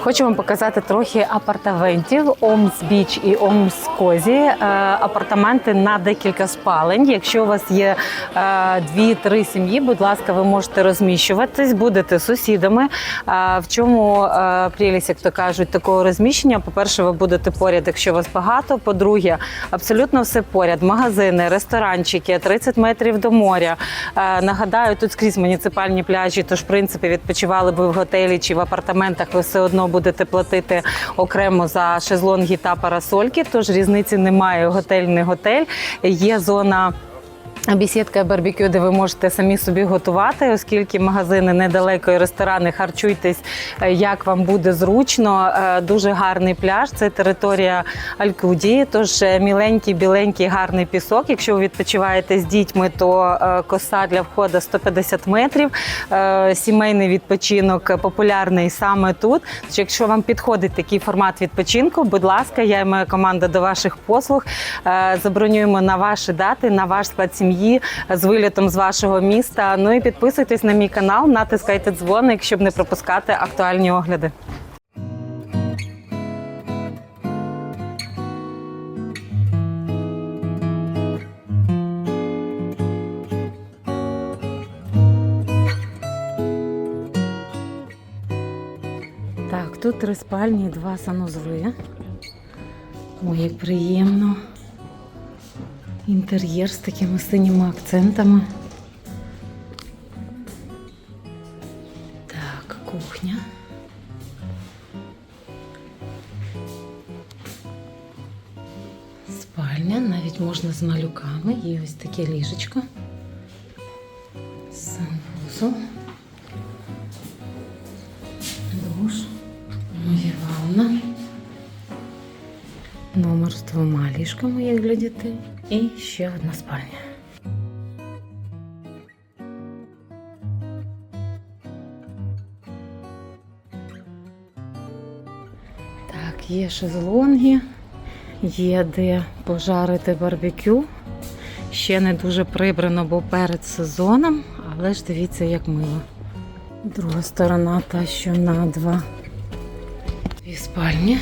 Хочу вам показати трохи апартаментів Омс Біч і Омс Козі. Е, Апартаменти на декілька спалень. Якщо у вас є е, дві-три сім'ї, будь ласка, ви можете розміщуватись, будете сусідами. Е, В чому прелість, як то кажуть, такого розміщення? По-перше, ви будете поряд, якщо вас багато. По-друге, абсолютно все поряд: магазини, ресторанчики, 30 метрів до моря. Нагадаю, тут скрізь муніципальні пляжі, тож в принципі відпочивали ви в готелі чи в апартаментах, ви все одно будете платити окремо за шезлонги та парасольки. Тож різниці немає. Готель не готель. Є зона. Бісідка барбекю, де ви можете самі собі готувати, оскільки магазини недалеко і ресторани харчуйтесь, е, як вам буде зручно. Е, Дуже гарний пляж. Це територія Алькудії. Тож е, міленький, біленький, гарний пісок. Якщо ви відпочиваєте з дітьми, то коса для входу 150 метрів. Сімейний відпочинок популярний саме тут. Тож, якщо вам підходить такий формат відпочинку, будь ласка, я і моя команда до ваших послуг. Забронюємо на ваші дати, на ваш склад сім'ї з вилітом з вашого міста. Ну і підписуйтесь на мій канал, натискайте дзвоник, щоб не пропускати актуальні огляди. Так, тут три спальні, і два санузли. Ой, як приємно. Інтер'єр з такими синіми акцентами. Так, кухня. Спальня, навіть можна з малюками. Є ось таке ліжечко. Санвузол. Номер з двома ліжками, як для дітей. І ще одна спальня. Так, є шезлонги, є де пожарити барбекю. Ще не дуже прибрано, бо перед сезоном, але ж дивіться, як мило. Друга сторона та, що на два дві спальні.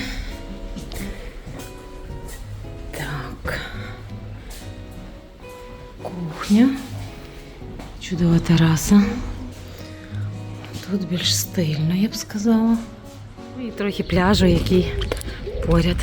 Кухня. Чудова тераса. Тут більш стильно, я б сказала. І трохи пляжу, який поряд.